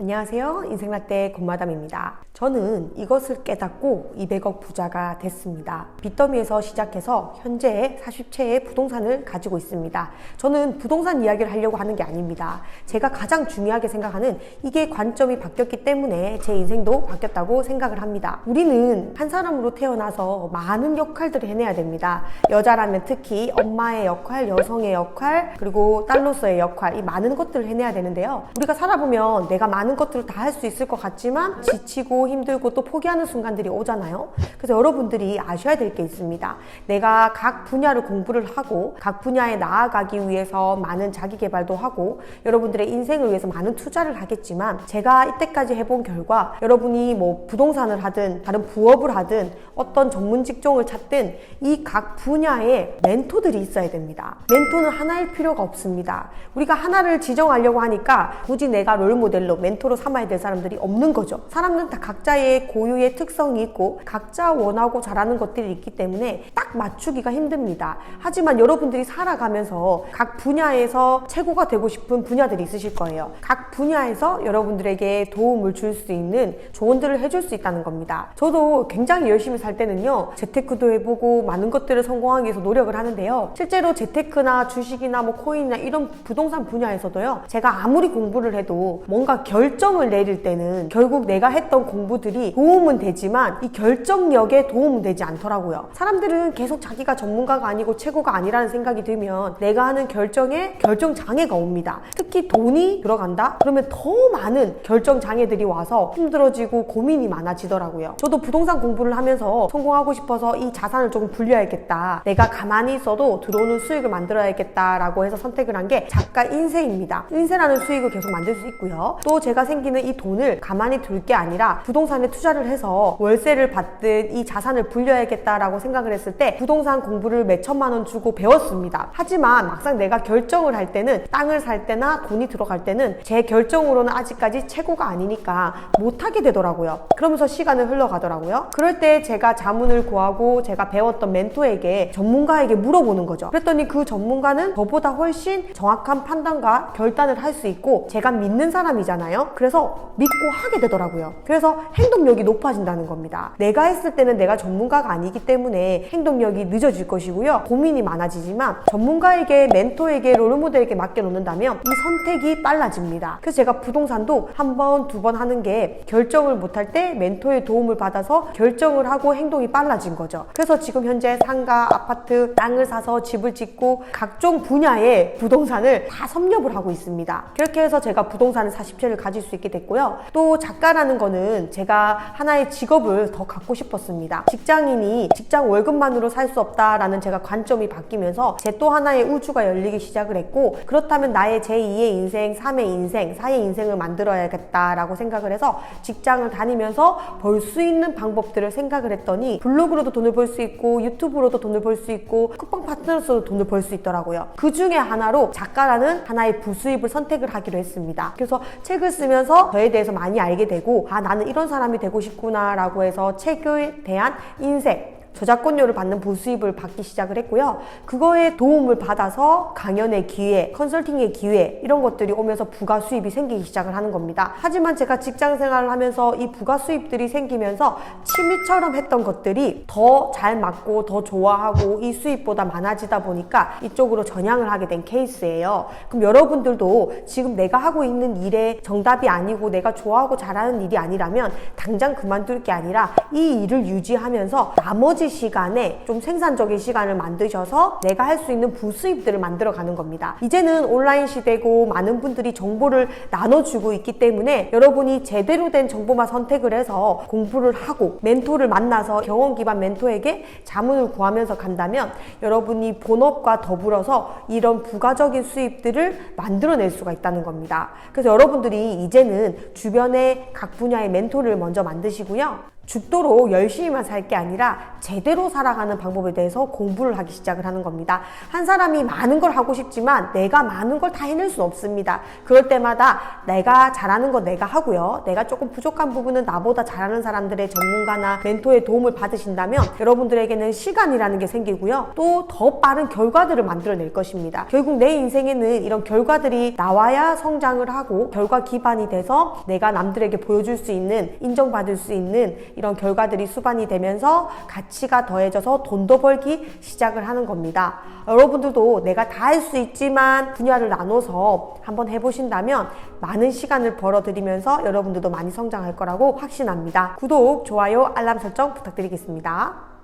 안녕하세요. 인생라떼 곰마담입니다. 저는 이것을 깨닫고 200억 부자가 됐습니다. 빚더미에서 시작해서 현재 40채의 부동산을 가지고 있습니다. 저는 부동산 이야기를 하려고 하는 게 아닙니다. 제가 가장 중요하게 생각하는 이게 관점이 바뀌었기 때문에 제 인생도 바뀌었다고 생각을 합니다. 우리는 한 사람으로 태어나서 많은 역할들을 해내야 됩니다. 여자라면 특히 엄마의 역할, 여성의 역할, 그리고 딸로서의 역할, 이 많은 것들을 해내야 되는데요. 우리가 살아보면 내가 많은 것들을 다 할 수 있을 것 같지만 지치고 힘들고 또 포기하는 순간들이 오잖아요. 그래서 여러분들이 아셔야 될 게 있습니다. 내가 각 분야를 공부를 하고 각 분야에 나아가기 위해서 많은 자기 개발도 하고 여러분들의 인생을 위해서 많은 투자를 하겠지만 제가 이때까지 해본 결과 여러분이 뭐 부동산을 하든 다른 부업을 하든 어떤 전문 직종을 찾든 이 각 분야에 멘토들이 있어야 됩니다. 멘토는 하나일 필요가 없습니다. 우리가 하나를 지정하려고 하니까 굳이 내가 롤 모델로 멘토 로 삼아야 될 사람들이 없는 거죠. 사람들은 다 각자의 고유의 특성이 있고 각자 원하고 잘하는 것들이 있기 때문에 딱 맞추기가 힘듭니다. 하지만 여러분들이 살아가면서 각 분야에서 최고가 되고 싶은 분야들이 있으실 거예요. 각 분야에서 여러분들에게 도움을 줄 수 있는 조언들을 해줄 수 있다는 겁니다. 저도 굉장히 열심히 살 때는요, 재테크도 해보고 많은 것들을 성공하기 위해서 노력을 하는데요. 실제로 재테크나 주식이나 뭐 코인이나 이런 부동산 분야에서도요, 제가 아무리 공부를 해도 뭔가 결 정을 내릴 때는 결국 내가 했던 공부들이 도움은 되지만 이 결정력에 도움은 되지 않더라고요. 사람들은 계속 자기가 전문가가 아니고 최고가 아니라는 생각이 들면 내가 하는 결정에 결정 장애가 옵니다. 특히 돈이 들어간다? 그러면 더 많은 결정 장애들이 와서 힘들어지고 고민이 많아지더라고요. 저도 부동산 공부를 하면서 성공하고 싶어서 이 자산을 조금 불려야겠다. 내가 가만히 있어도 들어오는 수익을 만들어야겠다라고 해서 선택을 한 게 작가 인쇄입니다. 인쇄라는 수익을 계속 만들 수 있고요. 또 제가 생기는 이 돈을 가만히 둘 게 아니라 부동산에 투자를 해서 월세를 받든 이 자산을 불려야겠다라고 생각을 했을 때 부동산 공부를 몇 천만 원 주고 배웠습니다. 하지만 막상 내가 결정을 할 때는 땅을 살 때나 돈이 들어갈 때는 제 결정으로는 아직까지 최고가 아니니까 못하게 되더라고요. 그러면서 시간을 흘러가더라고요. 그럴 때 제가 자문을 구하고 제가 배웠던 멘토에게 전문가에게 물어보는 거죠. 그랬더니 그 전문가는 저보다 훨씬 정확한 판단과 결단을 할 수 있고 제가 믿는 사람이잖아요. 그래서 믿고 하게 되더라고요. 그래서 행동력이 높아진다는 겁니다. 내가 했을 때는 내가 전문가가 아니기 때문에 행동력이 늦어질 것이고요. 고민이 많아지지만 전문가에게 멘토에게 롤모델에게 맡겨놓는다면 이 선택이 빨라집니다. 그래서 제가 부동산도 한 번, 두 번 하는 게 결정을 못할 때 멘토의 도움을 받아서 결정을 하고 행동이 빨라진 거죠. 그래서 지금 현재 상가, 아파트, 땅을 사서 집을 짓고 각종 분야의 부동산을 다 섭렵을 하고 있습니다. 그렇게 해서 제가 부동산을 40채를 가질 수 있게 됐고요. 또 작가라는 거는 제가 하나의 직업을 더 갖고 싶었습니다. 직장인이 직장 월급만으로 살 수 없다라는 제가 관점이 바뀌면서 제 또 하나의 우주가 열리기 시작을 했고 그렇다면 나의 제2 의 인생, 3의 인생, 4의 인생을 만들어야겠다라고 생각을 해서 직장을 다니면서 벌 수 있는 방법들을 생각을 했더니 블로그로도 돈을 벌 수 있고 유튜브로도 돈을 벌 수 있고 쿠팡 파트너로도 돈을 벌 수 있더라고요. 그 중에 하나로 작가라는 하나의 부수입을 선택을 하기로 했습니다. 그래서 책을 쓰면서 저에 대해서 많이 알게 되고 아 나는 이런 사람이 되고 싶구나라고 해서 책에 대한 인생 저작권료를 받는 부수입을 받기 시작을 했고요. 그거에 도움을 받아서 강연의 기회, 컨설팅의 기회 이런 것들이 오면서 부가 수입이 생기기 시작을 하는 겁니다. 하지만 제가 직장 생활을 하면서 이 부가 수입들이 생기면서 취미처럼 했던 것들이 더 잘 맞고 더 좋아하고 이 수입보다 많아지다 보니까 이쪽으로 전향을 하게 된 케이스예요. 그럼 여러분들도 지금 내가 하고 있는 일에 정답이 아니고 내가 좋아하고 잘하는 일이 아니라면 당장 그만둘 게 아니라 이 일을 유지하면서 나머지 시간에 좀 생산적인 시간을 만드셔서 내가 할 수 있는 부수입들을 만들어 가는 겁니다. 이제는 온라인 시대고 많은 분들이 정보를 나눠주고 있기 때문에 여러분이 제대로 된 정보만 선택을 해서 공부를 하고 멘토를 만나서 경험 기반 멘토에게 자문을 구하면서 간다면 여러분이 본업과 더불어서 이런 부가적인 수입들을 만들어낼 수가 있다는 겁니다. 그래서 여러분들이 이제는 주변에 각 분야의 멘토를 먼저 만드시고요. 죽도록 열심히만 살 게 아니라 제대로 살아가는 방법에 대해서 공부를 하기 시작을 하는 겁니다. 한 사람이 많은 걸 하고 싶지만 내가 많은 걸 다 해낼 수 없습니다. 그럴 때마다 내가 잘하는 거 내가 하고요. 내가 조금 부족한 부분은 나보다 잘하는 사람들의 전문가나 멘토의 도움을 받으신다면 여러분들에게는 시간이라는 게 생기고요. 또 더 빠른 결과들을 만들어낼 것입니다. 결국 내 인생에는 이런 결과들이 나와야 성장을 하고 결과 기반이 돼서 내가 남들에게 보여줄 수 있는 인정받을 수 있는 이런 결과들이 수반이 되면서 가치가 더해져서 돈도 벌기 시작을 하는 겁니다. 여러분들도 내가 다 할 수 있지만 분야를 나눠서 한번 해보신다면 많은 시간을 벌어들이면서 여러분들도 많이 성장할 거라고 확신합니다. 구독, 좋아요, 알람 설정 부탁드리겠습니다.